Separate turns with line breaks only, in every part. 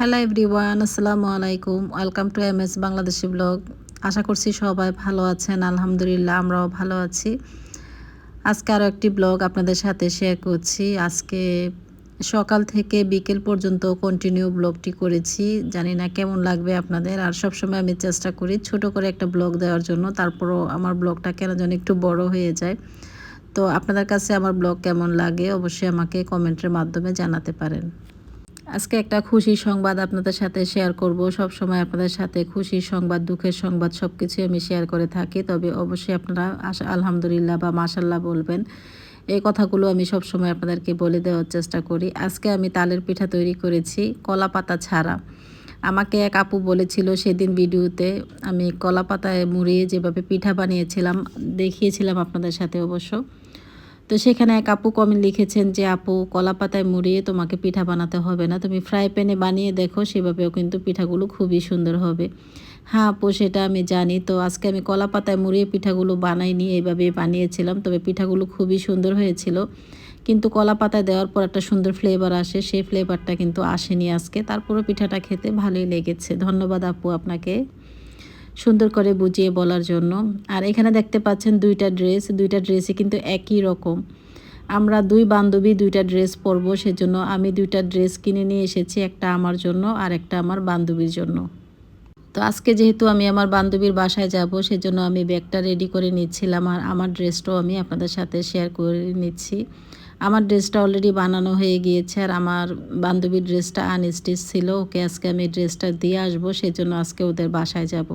Hello everyone আসসালামু আলাইকুম। Welcome to M S Bangladeshi blog আশা করছি সবাই ভালো আছেন, আলহামদুলিল্লাহ আমরাও ভালো আছি। আজকে আরও একটি ব্লগ আপনাদের সাথে শেয়ার করছি। আজকে সকাল থেকে বিকেল পর্যন্ত কন্টিনিউ ব্লগটি করেছি। জানি না কেমন লাগবে আপনাদের। আর সবসময় আমি চেষ্টা করি ছোট করে একটা ব্লগ দেওয়ার জন্য। তারপরও আমার ব্লগটা কেন যেন একটু বড় হয়ে যায়। তো আপনাদের কাছে আমার ব্লগ কেমন লাগে অবশ্যই আমাকে কমেন্টের মাধ্যমে জানাতে পারেন। আজকে একটা খুশি সংবাদ আপনাদের সাথে শেয়ার করব। সব সময় আপনাদের সাথে খুশি সংবাদ, দুঃখের সংবাদ সব কিছুই আমি শেয়ার করে থাকি। তবে অবশ্যই আপনারা আশা আলহামদুলিল্লাহ বা মাশাল্লাহ বলবেন। এই কথাগুলো আমি সব সময় আপনাদেরকে বলে দেওয়ার চেষ্টা করি। আজকে আমি তালের পিঠা তৈরি করেছি কলা পাতা ছাড়া। আমাকে এক আপু বলেছিল সেদিন ভিডিওতে, আমি কলা পাতায় মুড়িয়ে যেভাবে পিঠা বানিয়েছিলাম, দেখিয়েছিলাম আপনাদের সাথে অবশ্য। তো সেখানে এক আপু কমেন্ট লিখেছেন যে, আপু কলা পাতায় মুড়িয়ে তোমাকে পিঠা বানাতে হবে না। তুমি ফ্রাই প্যানে বানিয়ে দেখো, সেভাবেও কিন্তু পিঠাগুলো খুবই সুন্দর হবে। হ্যাঁ আপু, সেটা আমি জানি। তো আজকে আমি কলা পাতায় মুড়িয়ে পিঠাগুলো বানাইনি এইভাবে বানিয়েছিলাম। তবে পিঠাগুলো খুবই সুন্দর হয়েছিল। কিন্তু কলা পাতায় দেওয়ার পর একটা সুন্দর ফ্লেভার আসে। সেই ফ্লেভারটা কিন্তু আসেনি আজকে। তারপরও পিঠাটা খেতে ভালোই লেগেছে। ধন্যবাদ আপু আপনাকে। সুন্দর করে বুঝিয়ে বলার জন্য। আর এখানে দেখতে পাচ্ছেন দুইটা ড্রেস, দুইটা ড্রেসই কিন্তু একই রকম। আমরা দুই বান্ধবী দুইটা ড্রেস পরবো, সেজন্য আমি দুইটা ড্রেস কিনে নিয়ে এসেছি, একটা আমার জন্য আর একটা আমার বান্ধবীর জন্য। তো আজকে যেহেতু আমি আমার বান্ধবীর বাসায় যাব, সেজন্য আমি ব্যাগটা রেডি করে নিচ্ছিলাম আর আমার ড্রেসটাও আমি আপনাদের সাথে শেয়ার করে নিচ্ছি। আমার ড্রেসটা অলরেডি বানানো হয়ে গিয়েছে আর আমার বান্ধবীর ড্রেসটা আনস্টিচ ছিল। ওকে আজকে আমি ড্রেসটা দিয়ে আসব, সেজন্য আজকে ওদের বাসায় যাব।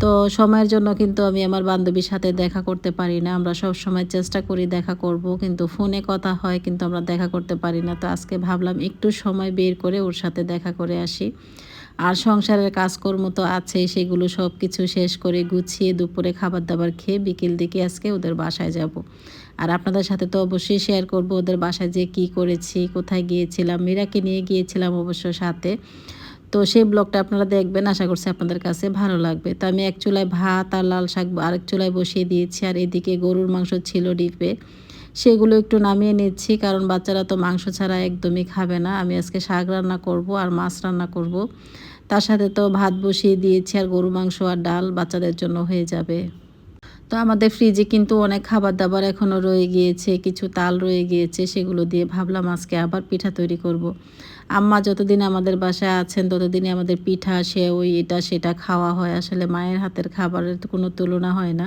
তো সময়ের জন্য কিন্তু আমি আমার বান্ধবীর সাথে দেখা করতে পারি না। আমরা সব সময় চেষ্টা করি দেখা করব, কিন্তু ফোনে কথা হয়, কিন্তু আমরা দেখা করতে পারি না। তো আজকে ভাবলাম একটু সময় বের করে ওর সাথে দেখা করে আসি। আর সংসারের কাজকর্ম তো আছেই সেগুলো সব কিছু শেষ করে গুছিয়ে দুপুরে খাবার দাবার খেয়ে বিকেল দিকে আজকে ওদের বাসায় যাব। আর আপনাদের সাথে তো অবশ্যই শেয়ার করব ওদের বাসায় যে কি করেছি, কোথায় গিয়েছিলাম, মীরাকে নিয়ে গিয়েছিলাম অবশ্য সাথে। তো সেই ব্লগটা আপনারা দেখবেন, আশা করছি আপনাদের কাছে ভালো লাগবে। তো আমি এক চুলায় ভাত আর লাল শাক আরেক চুলায় বসিয়ে দিয়েছি, আর এদিকে গরুর মাংস ছিল ডিপে। সেগুলো একটু নামিয়ে নিচ্ছি, কারণ বাচ্চারা তো মাংস ছাড়া একদমই খাবে না। আমি আজকে শাক রান্না করব আর মাছ রান্না করব। তার সাথে তো ভাত বসিয়ে দিয়েছি আর গরু মাংস আর ডাল বাচ্চাদের জন্য হয়ে যাবে। তো আমাদের ফ্রিজে কিন্তু অনেক খাবার দাবার এখনও রয়ে গিয়েছে, কিছু তাল রয়ে গিয়েছে, সেগুলো দিয়ে ভাবলাম আজকে আবার পিঠা তৈরি করব। আম্মা যতদিন আমাদের বাসায় আছেন, ততদিনই আমাদের পিঠা সে ওই এটা, সেটা খাওয়া হয়। আসলে মায়ের হাতের খাবারের কোনো তুলনা হয় না।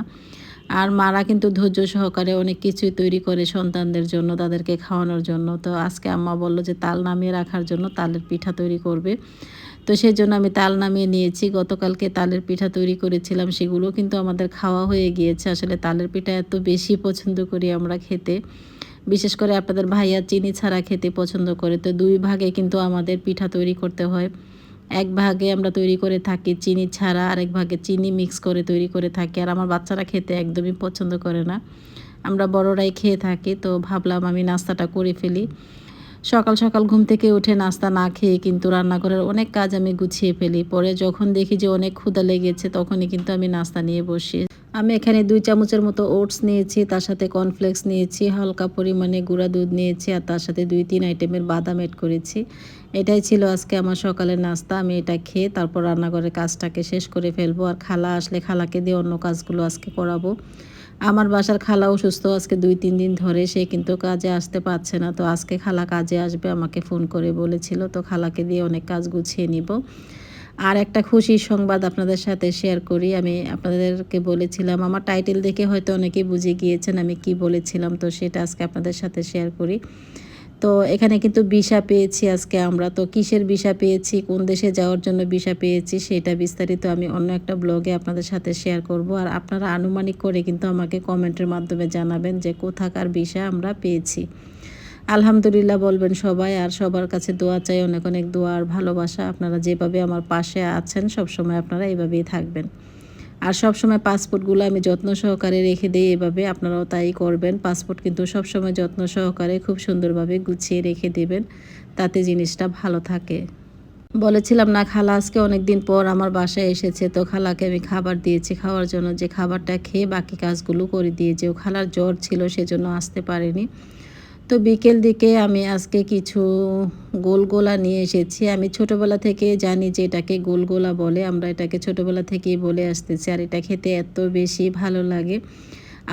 আর মারা কিন্তু ধৈর্য সহকারে অনেক কিছুই তৈরি করে সন্তানদের জন্য, তাদেরকে খাওয়ানোর জন্য। তো আজকে আম্মা বলল যে, তাল নামিয়ে রাখার জন্য তালের পিঠা তৈরি করবে। তো সেই জন্য আমি তাল নামিয়ে নিয়েছি। গতকালকে তালের পিঠা তৈরি করেছিলাম, সেগুলো কিন্তু আমাদের খাওয়া হয়ে গিয়েছে। আসলে তালের পিঠা এত বেশি পছন্দ করি আমরা খেতে। বিশেষ করে আপনাদের ভাইয়া চিনি ছাড়া খেতে পছন্দ করে। তো দুই ভাগে কিন্তু আমাদের পিঠা তৈরি করতে হয়। এক ভাগে আমরা তৈরি করে থাকি, চিনি ছাড়া আরেক ভাগে চিনি মিক্স করে তৈরি করে থাকি। আর আমার বাচ্চারা খেতে একদমই পছন্দ করে না। আমরা বড়রাই খেয়ে থাকি, তো ভাবলাম আমি নাস্তাটা করে ফেলি। সকাল সকাল ঘুম থেকে উঠে নাস্তা না খেয়ে কিন্তু রান্নাঘরের অনেক কাজ আমি গুছিয়ে ফেলি। পরে যখন দেখি যে অনেক ক্ষুদা লেগেছে, তখনই কিন্তু আমি নাস্তা নিয়ে বসি। আমি এখানে দুই চামচের মতো ওটস নিয়েছি, তার সাথে কর্নফ্লেক্স নিয়েছি, হালকা পরিমাণে গুঁড়া দুধ নিয়েছি, আর তার সাথে দুই তিন আইটেমের বাদাম এড করেছি। এটাই ছিল আজকে আমার সকালের নাস্তা। আমি এটা খেয়ে তারপর রান্নাঘরের কাজটাকে শেষ করে ফেলব। আর খালা আসলে খালাকে দিয়ে অন্য কাজগুলো আজকে করাবো। আমার বাসার খালাও সুস্থ আজকে দুই, তিন দিন ধরে। সে কিন্তু কাজে আসতে পারছে না। তো আজকে খালা কাজে আসবে, আমাকে ফোন করে বলেছিল। তো খালাকে দিয়ে অনেক কাজ গুছিয়ে নিব। আর একটা খুশির সংবাদ আপনাদের সাথে শেয়ার করি। আমি আপনাদেরকে বলেছিলাম, আমার টাইটেল দেখে হয়তো অনেকেই বুঝে গিয়েছেন আমি কি বলেছিলাম। তো সেটা আজকে আপনাদের সাথে শেয়ার করি। তো এখানে কিন্তু ভিসা পেয়েছি আজকে আমরা। তো কিসের ভিসা পেয়েছি? কোন দেশে যাওয়ার জন্য ভিসা পেয়েছি? সেটা বিস্তারিত আমি অন্য একটা ব্লগে আপনাদের সাথে শেয়ার করব। আর আপনারা আনুমানিক করে কিন্তু আমাকে কমেন্টের মাধ্যমে জানাবেন যে কোথাকার ভিসা আমরা পেয়েছি। আলহামদুলিল্লাহ বলবেন সবাই, আর সবার কাছে দোয়া চাই, অনেক অনেক দোয়া আর ভালোবাসা। আপনারা যেভাবে আমার পাশে আছেন সব সময় আপনারা এভাবেই থাকবেন। আর সব সময় পাসপোর্টগুলো আমি যত্ন সহকারে রেখে দিই, এভাবে আপনারাও তাই করবেন। পাসপোর্ট কিন্তু সব সময় যত্ন সহকারে খুব সুন্দরভাবে গুছিয়ে রেখে দেবেন, তাতে জিনিসটা ভালো থাকে। বলেছিলাম না, খালা আজকে অনেক দিন পর আমার বাসায় এসেছে, তো খালাকে আমি খাবার দিয়েছি খাওয়ার জন্য। যে খাবারটা খেয়ে বাকি কাজগুলো করে দিয়েছি। ও খালার জ্বর ছিল, সেজন্য আসতে পারেনি। তো বিকেল দিকে আমি আজকে কিছু গোলগোলা নিয়ে এসেছি। আমি ছোটোবেলা থেকে জানি যে এটাকে গোলগোলা বলে, আমরা এটাকে ছোটোবেলা থেকেই বলে আসতেছি আর এটা খেতে এত বেশি ভালো লাগে।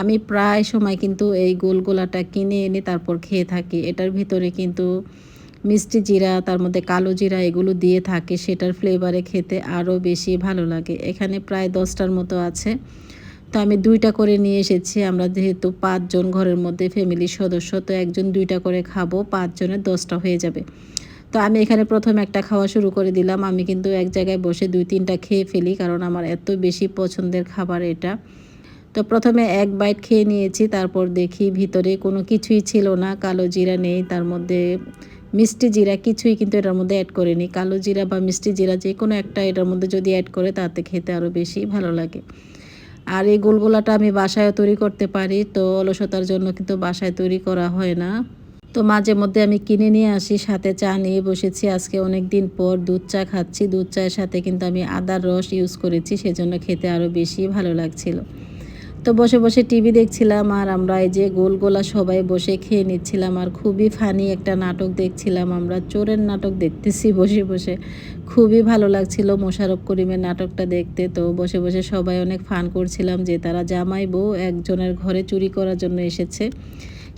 আমি প্রায় সময় কিন্তু এই গোলগোলাটা কিনে এনে তারপর খেয়ে থাকি। এটার ভিতরে কিন্তু মিষ্টি জিরা, তার মধ্যে কালো জিরা এগুলো দিয়ে থাকে, সেটার ফ্লেভারে খেতে আরও বেশি ভালো লাগে। এখানে প্রায় দশটার মতো আছে। তো আমি দুইটা করে নিয়ে এসেছি। আমরা যেহেতু পাঁচজন ঘরের মধ্যে ফ্যামিলির সদস্য, তো একজন দুইটা করে খাব, পাঁচজনের দশটা হয়ে যাবে। তো আমি এখানে প্রথম একটা খাওয়া শুরু করে দিলাম। আমি কিন্তু এক জায়গায় বসে দুই তিনটা খেয়ে ফেলি, কারণ আমার এত বেশি পছন্দের খাবার এটা। তো প্রথমে এক বাইট খেয়ে নিয়েছি, তারপর দেখি ভিতরে কোনো কিছুই ছিল না। কালো জিরা নেই, তার মধ্যে মিষ্টি জিরা কিছুই কিন্তু এটার মধ্যে অ্যাড করিনি কালো জিরা বা মিষ্টি জিরা যে কোনো একটা এটার মধ্যে যদি অ্যাড করে, তাতে খেতে আরও বেশি ভালো লাগে। আর এই গোলগোলাটা আমি বাসায় তৈরি করতে পারি, তো অলসতার জন্য কিন্তু বাসায় তৈরি করা হয় না। তো মাঝে মধ্যে আমি কিনে নিয়ে আসি, সাথে চা নিয়ে বসেছি, আজকে অনেক দিন পর দুধ চা খাচ্ছি। দুধ চায়ের সাথে কিন্তু আমি আদার রস ইউজ করেছি, সেজন্য খেতে আরও বেশি ভালো লাগছিল। তো বসে বসে টিভি দেখছিলাম, আর আমরা এই যে গোল গোলা সবাই বসে খেয়ে নিচ্ছিলাম, আর খুবই ফানি একটা নাটক দেখছিলাম আমরা, চোরের নাটক দেখতেছি বসে বসে। খুবই ভালো লাগছিল মোশারফ করিমের নাটকটা দেখতে। তো বসে বসে সবাই অনেক ফান করছিলাম যে তারা জামাই বউ একজনের ঘরে চুরি করার জন্য এসেছে।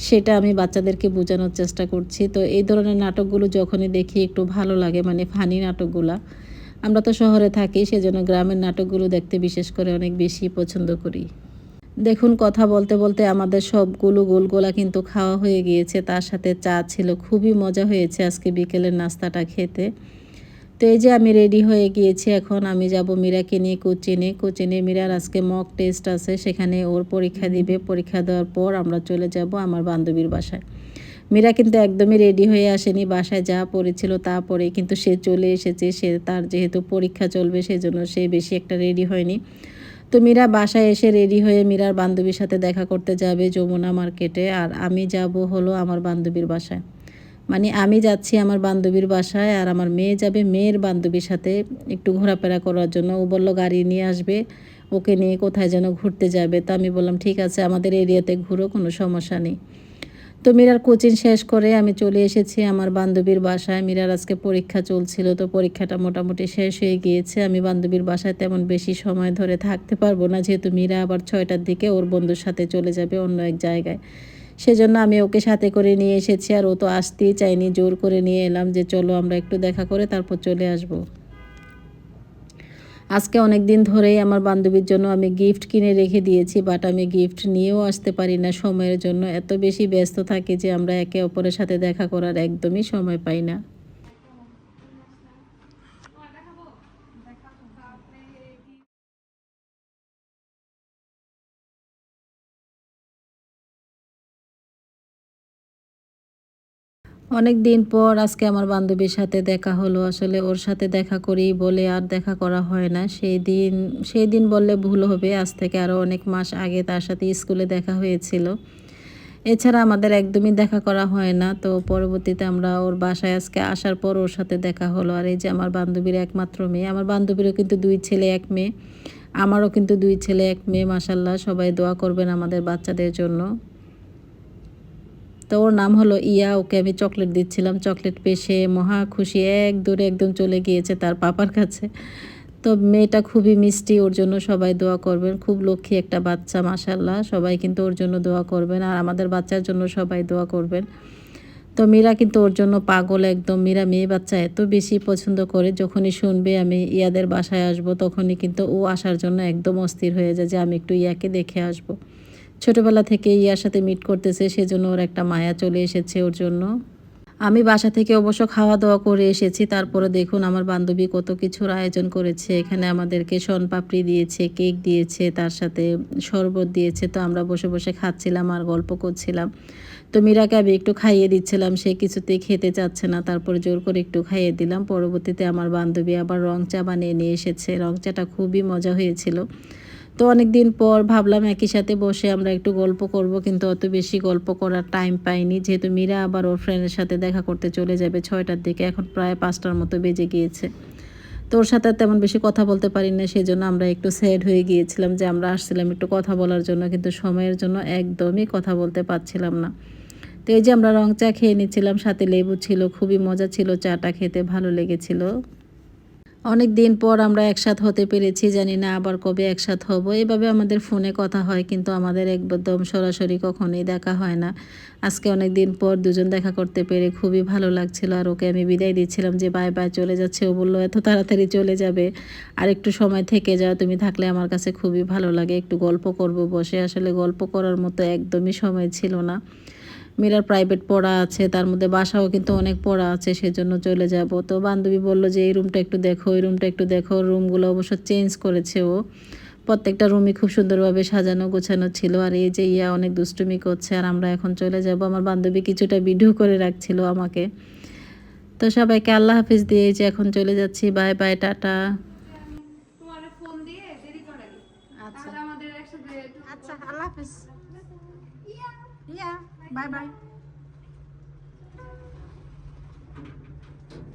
সেটা আমি বাচ্চাদেরকে বোঝানোর চেষ্টা করছি। তো এই ধরনের নাটকগুলো যখনই দেখি একটু ভালো লাগে মানে ফানি নাটকগুলা। আমরা তো শহরে থাকি, সেজন্য গ্রামের নাটকগুলো দেখতে বিশেষ করে অনেক বেশি পছন্দ করি। দেখুন, কথা বলতে বলতে আমাদের সবগুলো গোলগোলা কিন্তু খাওয়া হয়ে গিয়েছে। তার সাথে চা ছিল, খুবই মজা হয়েছে আজকে বিকেলের নাস্তাটা খেতে। তো এই যে আমি রেডি হয়ে গিয়েছি, এখন আমি যাব মীরাকে নিয়ে কোচিনে। কোচিনে মীরার আজকে মক টেস্ট আছে, সেখানে ওর পরীক্ষা দিবে। পরীক্ষা দেওয়ার পর আমরা চলে যাব আমার বান্ধবীর বাসায়। মীরা কিন্তু একদমই রেডি হয়ে আসেনি, বাসায় যা পড়েছিল তা পরে কিন্তু সে চলে এসেছে। সে তার যেহেতু পরীক্ষা চলবে, সেজন্য সে বেশি একটা রেডি হয়নি। তো মীরা বাসায় এসে রেডি হয়ে মীরার বান্ধবীর সাথে দেখা করতে যাবে যমুনা মার্কেটে আর আমি যাব হলো আমার বান্ধবীর বাসায়। মানে আমি যাচ্ছি আমার বান্ধবীর বাসায় আর আমার মেয়ে যাবে মেয়ের বান্ধবীর সাথে একটু ঘোরাফেরা করার জন্য। ও বলল, গাড়ি নিয়ে আসবে, ওকে নিয়ে কোথায় যেন ঘুরতে যাবে। তো আমি বললাম, ঠিক আছে, আমাদের এরিয়াতে ঘুরো, কোনো সমস্যা নেই। তো মীরার কোচিং শেষ করে আমি চলে এসেছি আমার বান্ধবীর বাসায়। মীরার আজকে পরীক্ষা চলছিল, তো পরীক্ষাটা মোটামুটি শেষ হয়ে গিয়েছে। আমি বান্ধবীর বাসায় তেমন বেশি সময় ধরে থাকতে পারব না, যেহেতু মীরা আবার ছয়টার দিকে ওর বন্ধুর সাথে চলে যাবে অন্য এক জায়গায়। সেজন্য আমি ওকে সাথে করে নিয়ে এসেছি আর ও তো আসতেই চাইনি জোর করে নিয়ে এলাম যে চলো আমরা একটু দেখা করে তারপর চলে আসব। আজকে অনেক দিন ধরেই আমার বান্ধবীর জন্য আমি গিফট কিনে রেখে দিয়েছি বাট আমি গিফট নিয়েও আসতে পারি না সময়ের জন্য। এত বেশি ব্যস্ত থাকি যে আমরা একে অপরের সাথে দেখা করার একদমই সময় পাই না। অনেক দিন পর আজকে আমার বান্ধবীর সাথে দেখা হলো। আসলে ওর সাথে দেখা করি বলে আর দেখা করা হয় না। সেই দিন সেই দিন বললে ভুল হবে। আজ থেকে আরও অনেক মাস আগে তার সাথে স্কুলে দেখা হয়েছিল। এছাড়া আমাদের একদমই দেখা করা হয় না। তো পরবর্তীতে আমরা ওর বাসায় আজকে আসার পর ওর সাথে দেখা হলো। আর এই যে আমার বান্ধবীর একমাত্র মেয়ে, আমার বান্ধবীরও কিন্তু দুই ছেলে, এক মেয়ে। আমারও কিন্তু দুই ছেলে, এক মেয়ে মাসাল্লাহ সবাই দোয়া করবেন আমাদের বাচ্চাদের জন্য। তো ওর নাম হলো ইয়া, ওকে আমি চকলেট দিচ্ছিলাম। চকলেট সে মহা খুশি, এক দূরে একদম চলে গিয়েছে তার পাপার কাছে। তো মেয়েটা খুবই মিষ্টি, ওর জন্য সবাই দোয়া করবেন। খুব লক্ষ্মী একটা বাচ্চা মাসাল্লাহ সবাই কিন্তু ওর জন্য দোয়া করবেন আর আমাদের বাচ্চার জন্য সবাই দোয়া করবেন। তো মীরা কিন্তু ওর জন্য পাগল একদম। মীরা মেয়ে বাচ্চা এত বেশি পছন্দ করে, যখনই শুনবে আমি ইয়াদের বাসায় আসব, তখনই কিন্তু ও আসার জন্য একদম অস্থির হয়ে যায় যে আমি একটু ইয়াকে দেখে আসব। ছোটোবেলা থেকে ইয়ার সাথে মিট করতেছে, সেজন্য ওর একটা মায়া চলে এসেছে ওর জন্য। আমি বাসা থেকে অবশ্য খাওয়া দাওয়া করে এসেছি, তারপরে দেখুন আমার বান্ধবী কত কিছুর আয়োজন করেছে। এখানে আমাদেরকে পাপড়ি দিয়েছে, কেক দিয়েছে, তার সাথে শরবত দিয়েছে, তো আমরা বসে বসে খাচ্ছিলাম আর গল্প করছিলাম। তো মীরাকে আমি একটু খাইয়ে দিচ্ছিলাম, সে কিছুতেই খেতে চাচ্ছে না, তারপরে জোর করে একটু খাইয়ে দিলাম। পরবর্তীতে আমার বান্ধবী আবার রং চা বানিয়ে নিয়ে এসেছে। রং চাটা খুবই মজা হয়েছিল। তো অনেক দিন পর ভাবলাম একই সাথে বসে আমরা একটু গল্প করব, কিন্তু অত বেশি গল্প করার টাইম পাইনি। যেহেতু মীরা আবার ওর ফ্রেন্ডের সাথে দেখা করতে চলে যাবে ছয়টার দিকে, এখন প্রায় পাঁচটার মতো বেজে গিয়েছে। তো ওর সাথে তেমন বেশি কথা বলতে পারি না সেই জন্য আমরা একটু স্যাড হয়ে গিয়েছিলাম যে আমরা আসছিলাম একটু কথা বলার জন্য, কিন্তু সময়ের জন্য একদমই কথা বলতে পারছিলাম না। তো এই যে আমরা রং চা খেয়ে নিচ্ছিলাম, সাথে লেবু ছিল, খুবই মজা ছিল, চাটা খেতে ভালো লেগেছিল। অনেক দিন পর আমরা একসাথ হতে পেরেছি, জানি না আবার কবে একসাথ হব। এভাবে আমাদের ফোনে কথা হয়, কিন্তু আমাদের একদম সরাসরি কখনোই দেখা হয় না। আজকে অনেক দিন পর দুজন দেখা করতে পেরে খুবই ভালো লাগছিল আর ওকে আমি বিদায় দিচ্ছিলাম যে, বাই বাই। চলে যাচ্ছে। ও বলল, এত তাড়াতাড়ি চলে যাবে। আর একটু সময় থেকে যাও, তুমি থাকলে আমার কাছে খুবই ভালো লাগে। একটু গল্প করব বসে। আসলে গল্প করার মতো একদমই সময় ছিল না। মীরার প্রাইভেট পড়া আছে, তার মধ্যে বাসাও কিন্তু অনেক পড়া আছে, সেজন্য চলে যাব। তো বান্ধবী বলল যে, এই রুমটা একটু দেখো ওই রুমটা একটু দেখো। রুমগুলো অবশ্য চেঞ্জ করেছে ও। প্রত্যেকটা রুমই খুব সুন্দরভাবে সাজানো গোছানো ছিল। আর এই যে ইয়া অনেক দুষ্টুমি করছে, আর আমরা এখন চলে যাব। আমার বান্ধবী কিছুটা ভিডিও করে রাখছিল আমাকে। তো সবাইকে আল্লাহ হাফিজ দিয়ে যে এখন চলে যাচ্ছি। বাই বাই টাটা
তোমার ফোন দিয়ে দেরি করে
আচ্ছা
তাহলে আমাদের একসাথে
আচ্ছা আল্লাহ হাফিজ ইয়া বাই বাই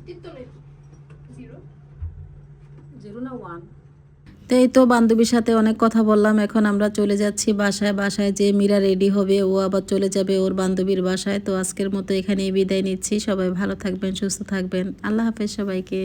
টিপতো নেই জিরো
জিরো না ওয়ান তো এই তো বান্ধবীর সাথে অনেক কথা বললাম এখন আমরা চলে যাচ্ছি বাসায়। বাসায় যে মীরা রেডি হবে ও আবার চলে যাবে ওর বান্ধবীর বাসায়। তো আজকের মতো এখানেই বিদায় নিচ্ছি। সবাই ভালো থাকবেন সুস্থ থাকবেন। আল্লাহ হাফেজ সবাইকে।